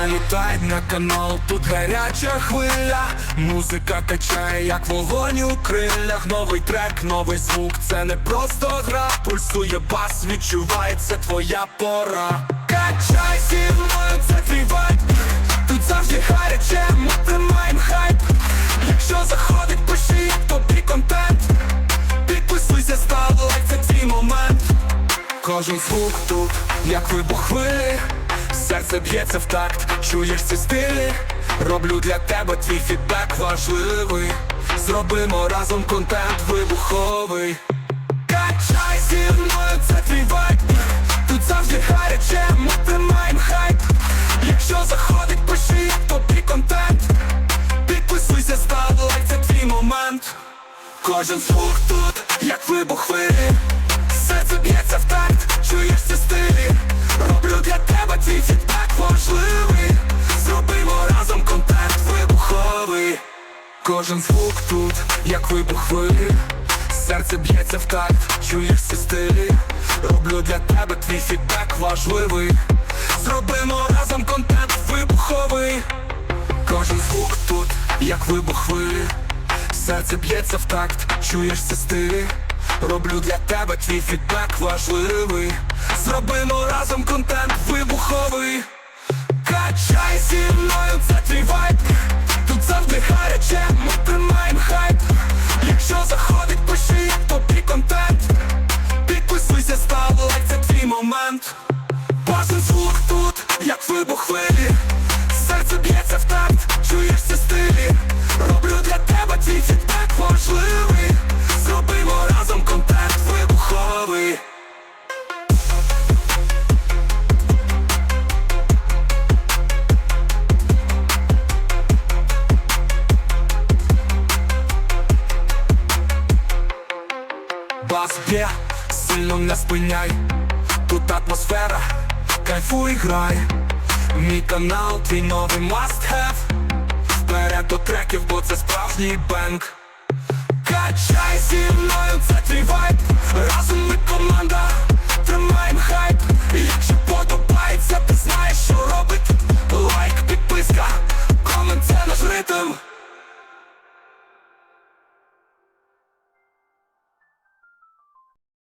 Перемотай на канал, тут гаряча хвиля, музика качає, як вогонь у криллях, новий трек, новий звук, це не просто гра, пульсує бас, відчувається твоя пора. Качай зі мною, це твій вайб, тут завжди гаряче, ми тримаєм хайп. Якщо заходить, пиши, тобі контент. Підписуйся, став лайк, це твій момент. Кожен звук тут, як вибух хвилі Серце б'ється в такт, чуєш ці стилі? Роблю для тебе твій фідбек важливий. Зробимо разом контент вибуховий. Качай зі мною, це твій вайб. Тут завжди гаряче, ми тримаєм хайп. Якщо заходить, пиши, як тобі контент. Підписуйся, став лайк, це твій момент. Кожен звук тут, як вибух хвилі Серце б'ється в такт, чуєш ці стилі Кожен звук тут, як вибух хвилі. Серце б'ється в такт, чуєш ці стилі. Роблю для тебе твій фідбек важливий. Зробимо разом контент вибуховий. Кожен звук тут, як вибух хвилі. Серце б'ється в такт, чуєш ці стилі. Роблю для тебе твій фідбек важливий. Зробимо разом контент Б'є, сильно не спиняй. Тут атмосфера, кайфуй грай. Мій канал, твій новий must have. Вперед до треків, бо це справжній бенк Качай зі мною, це твій вайб. Разом ми